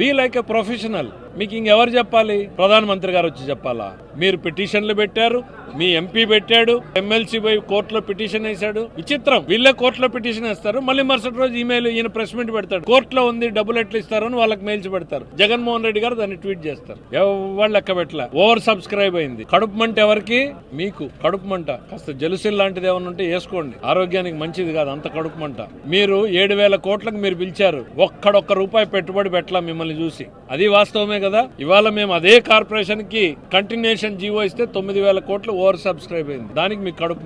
Be like a professional. మీకు ఇంకెవరు చెప్పాలి? ప్రధానమంత్రి గారు వచ్చి చెప్పాలా? మీరు పిటిషన్లు పెట్టారు మీ ఎంపీ పెట్టాడు ఎమ్మెల్సీ పోయి కోర్టులో పిటిషన్ వేశాడు. విచిత్రం. వీళ్ళే కోర్టులో పిటిషన్ వేస్తారు మళ్ళీ మరుసటి రోజు ఈమెయిల్ ఈయన ప్రెస్ మీట్ పెడతాడు. కోర్టులో ఉంది డబ్బులు ఎట్లా ఇస్తారని వాళ్ళకి మెయిల్స్ పెడతారు. జగన్మోహన్ రెడ్డి గారు దాన్ని ట్వీట్ చేస్తారు. ఎవరు లెక్క పెట్టలే. ఓవర్ సబ్స్క్రైబ్ అయింది. కడుపు మంట ఎవరికి? మీకు. కడుపు మంట. కాస్త జలుసిల్ లాంటిది ఏమన్నా ఉంటే వేసుకోండి. ఆరోగ్యానికి మంచిది కాదు అంత కడుపు మంట. మీరు ఏడు వేల కోట్లకు మీరు పిలిచారు. ఒక్కడొక్క రూపాయి పెట్టుబడి పెట్టలా మిమ్మల్ని చూసి. అది వాస్తవమే కదా? ఇవాళ మేము అదే కార్పొరేషన్కి కంటిన్యూషన్ జీవో ఇస్తే తొమ్మిది వేల కోట్లు ఓవర్ సబ్స్క్రైబ్ అయింది. దానికి మీకు కడుపు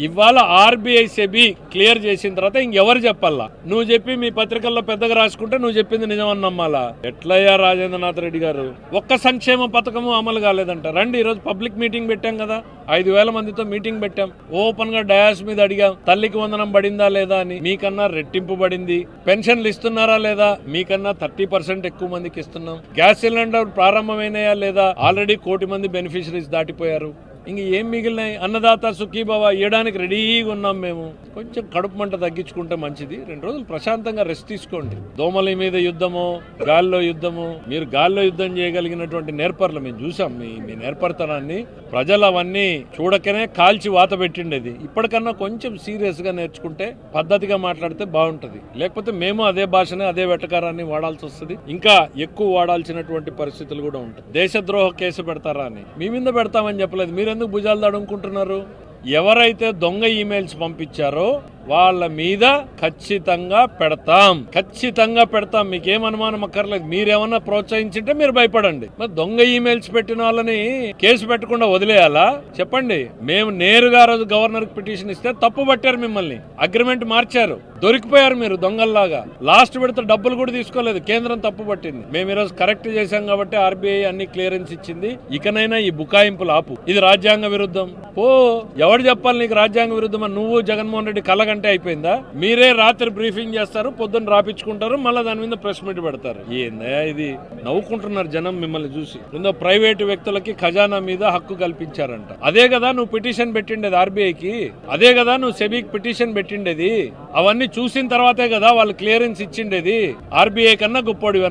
ఇవాళ ఆర్బీఐ సెబీ క్లియర్ చేసిన తర్వాత ఇంకెవరు చెప్పాలా? నువ్వు చెప్పి మీ పత్రికల్లో పెద్దగా రాసుకుంటే నువ్వు చెప్పింది నిజమని నమ్మాలా? ఎట్లయ్యా రాజేంద్రనాథ్ రెడ్డి గారు? ఒక్క సంక్షేమ పథకము అమలు కాలేదంట. రండి ఈ రోజు పబ్లిక్ మీటింగ్ పెట్టాం కదా? ఐదు వేల మందితో మీటింగ్ పెట్టాం. ఓపెన్గా డయాస్ మీద అడిగాం. తల్లికి వందనం పడిందా లేదా అని. మీకన్నా రెట్టింపు పడింది. పెన్షన్లు ఇస్తున్నారా లేదా? మీకన్నా థర్టీ పర్సెంట్ ఎక్కువ మందికి చేస్తున్నాం. గ్యాస్ సిలిండర్ ప్రారంభమైనయా లేదా? ఆల్రెడీ కోటి మంది బెనిఫిషరీస్ దాటిపోయారు. ఇంక ఏం మిగిలినాయి? అన్నదాత సుఖీభవ ఇవ్వడానికి రెడీగా ఉన్నాం మేము. కొంచెం కడుపు మంట తగ్గించుకుంటే మంచిది. రెండు రోజులు ప్రశాంతంగా రెస్ట్ తీసుకోండి. దోమల మీద యుద్ధము గాల్లో యుద్ధము మీరు గాల్లో యుద్ధం చేయగలిగినటువంటి నేర్పర్లు మేము చూసాం. మీ మీ నేర్పరితనాన్ని ప్రజలు అవన్నీ చూడకనే కాల్చి వాత పెట్టిండేది. ఇప్పటికన్నా కొంచెం సీరియస్గా నేర్చుకుంటే పద్ధతిగా మాట్లాడితే బాగుంటుంది. లేకపోతే మేము అదే భాషనే అదే వెటకారాన్ని వాడాల్సి వస్తుంది. ఇంకా ఎక్కువ వాడాల్సినటువంటి పరిస్థితులు కూడా ఉంటాయి. దేశద్రోహ కేసు పెడతారా అని. మీ మీద పెడతామని చెప్పలేదు. మీరు మీరెందుకు భుజాలు తడుముకుంటున్నారు? ఎవరైతే దొంగ ఈమెయిల్స్ పంపించారో వాళ్ళ మీద ఖచ్చితంగా పెడతాం. ఖచ్చితంగా పెడతాం. మీకేం అనుమానం అక్కర్లేదు. మీరేమన్నా ప్రోత్సహించింటే మీరు భయపడండి. మరి దొంగ ఈమెయిల్స్ పెట్టిన వాళ్ళని కేసు పెట్టకుండా వదిలేయాలా? చెప్పండి. మేము నేరుగా ఆ రోజు గవర్నర్ పిటిషన్ ఇస్తే తప్పు పట్టారు మిమ్మల్ని. అగ్రిమెంట్ మార్చారు. దొరికిపోయారు మీరు దొంగల్లాగా. లాస్ట్ విడత డబ్బులు కూడా తీసుకోలేదు. కేంద్రం తప్పు పట్టింది. మేము ఈరోజు కరెక్ట్ చేశాం కాబట్టి ఆర్బీఐ అన్ని క్లియరెన్స్ ఇచ్చింది. ఇకనైనా ఈ బుకాయింపులు ఆపు. ఇది రాజ్యాంగ విరుద్ధం. ఓ ఎవడు చెప్పాలి నీకు రాజ్యాంగ విరుద్ధమా నువ్వు జగన్మోహన్ రెడ్డి గంటే అయిపోయిందా? మీరే రాత్రి బ్రీఫింగ్ చేస్తారు పొద్దున్న రాపించుకుంటారు మళ్ళీ దాని మీద ప్రెస్ మీట్ పెడతారు. ఏందా ఇది? నవ్వుకుంటున్నారు జనం మిమ్మల్ని చూసి. ముందు ప్రైవేటు వ్యక్తులకి ఖజానా మీద హక్కు కల్పించారంట. అదే కదా నువ్వు పిటిషన్ పెట్టిండేది ఆర్బీఐకి? అదే కదా నువ్వు సెబీకి పిటిషన్ పెట్టిండేది? అవన్నీ చూసిన తర్వాతే కదా వాళ్ళు క్లియరెన్స్ ఇచ్చిండేది. ఆర్బీఐ కన్నా గొప్పడివన్న